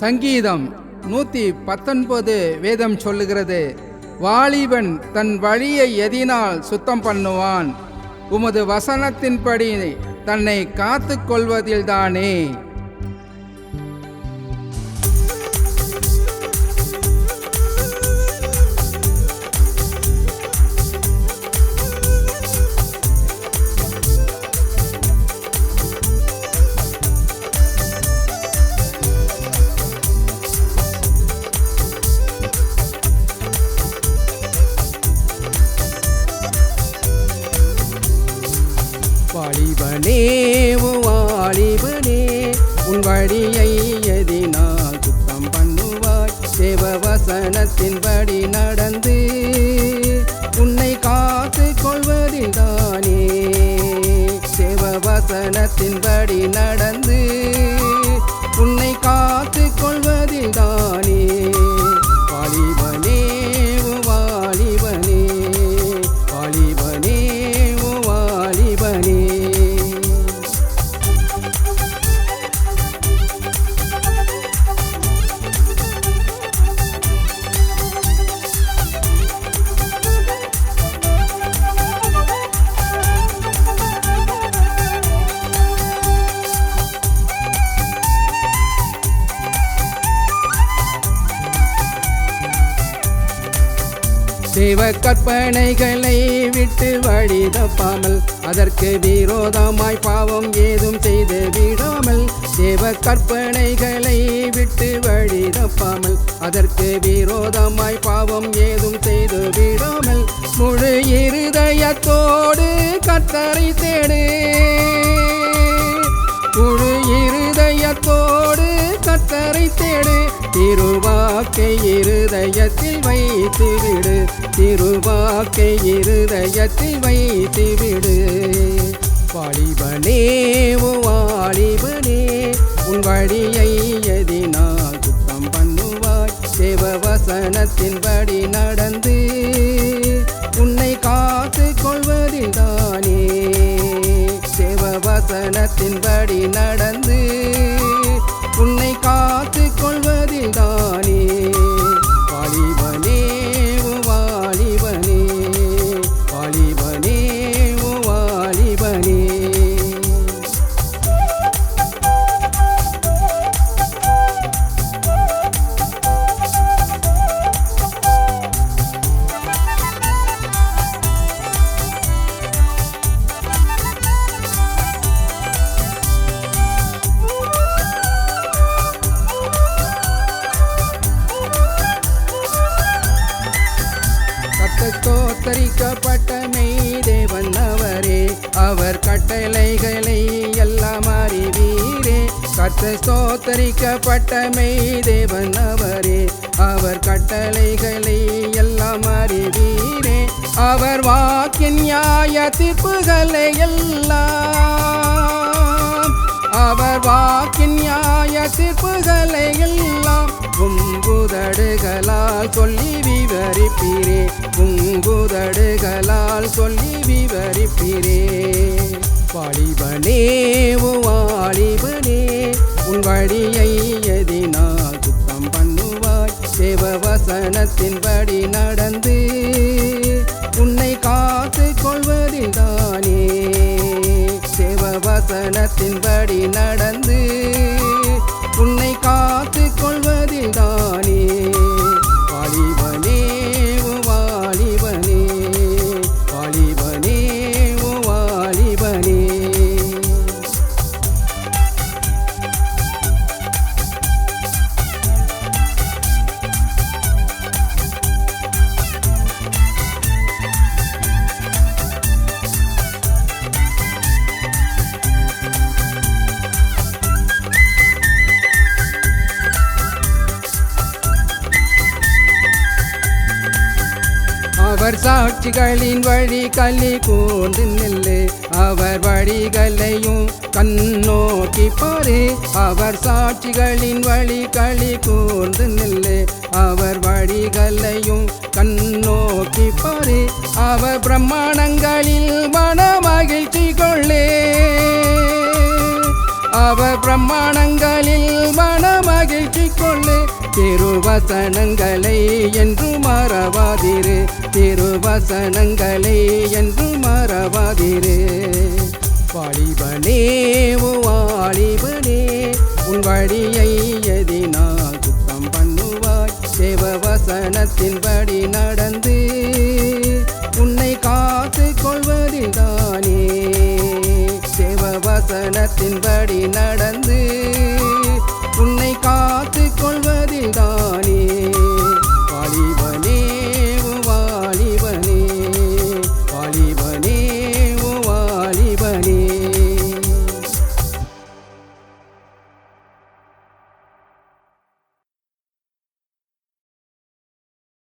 சங்கீதம் நூற்றி பத்தொன்பது வேதம் சொல்லுகிறது வாலிபன் தன் வழியை எதினால் சுத்தம் பண்ணுவான். உமது வசனத்தின்படி தன்னை காத்து கொள்வதில்தானே வாலிபனே ஓ வாலிபனே உன் வழியை எதினால் சுத்தம் பண்ணுவாய். தேவ வசனத்தின்படி நடந்து உன்னை காத்து கொள்வதில்தானே தேவ வசனத்தின்படி நடந்து தேவ கற்பனைகளை விட்டு வழி தப்பாமல் அதற்கு விரோதமாய் பாவம் ஏதும் செய்து விடாமல் தேவ கற்பனைகளை விட்டு வழி தப்பாமல் அதற்கு விரோதமாய் பாவம் ஏதும் செய்து விடாமல் முழு இருதயத்தோடு கத்தரை தேடு. முழு இருதயத்தோடு கத்தரை தேடு. திருவாக்கை இருதயத்தில் வைத்து வைத்துவிடு திருவாக்கை இருதயத்தில் வைத்துவிடு. வாலிபனே ஓ வாலிபனே உன் வழியை எதினால் சுத்தம் பண்ணுவாய். தேவ வசனத்தின்படி நடந்து உன்னை காத்து கொள்வதில்தானே தேவ வசனத்தின்படி நடந்து கத்தோத்தரிக்கப்பட்ட மெய்தேவன் அவரே. அவர் கட்டளைகளை எல்லாம் அறிவீரே. கத்த ஸ்தோத்தரிக்கப்பட்ட மெய்தேவன் அவரே. அவர் கட்டளைகளை எல்லாம் அறிவீரே. அவர் வாக்கின் நியாய தீர்ப்புகளை எல்லாம் அவர் வாக்கின் நியாய தீர்ப்புகளை எல்லாம் உங்குதடுகளால் சொல்லி விவரிப்பீரே. உங்குதடுகளால் சொல்லி விவரிப்பீரே. வாலிபனே ஓ வாலிபனே உன் வழியை எதினால் சுத்தம் பண்ணுவாய். தேவ வசனத்தின்படி நடந்து உன்னை காத்து கொள்வதில்தானே தேவ வசனத்தின்படி நடந்து அவர் சாட்சிகளின் வழி கலி கூர்ந்து நில்லு. அவர் வழிகளையும் கண்ணோக்கி பாரு. அவர் சாட்சிகளின் வழி களி கூர்ந்து நில்லு. அவர் வழிகளையும் கண்ணோக்கி பாரு. அவர் பிரமாணங்களில் மன பிரமாணங்களில் மன மகிழ்ச்சி கொள்ளு திருவசனங்களை என்று மறவாதிரு. திருவசனங்களை என்று மறவாதிரு. வாலிபனே ஓ வாலிபனே உன் வழியை எதினா சுத்தம் பண்ணுவாய். தேவவசனத்தின்படி நடந்து கொள்வதில்தானே நடந்து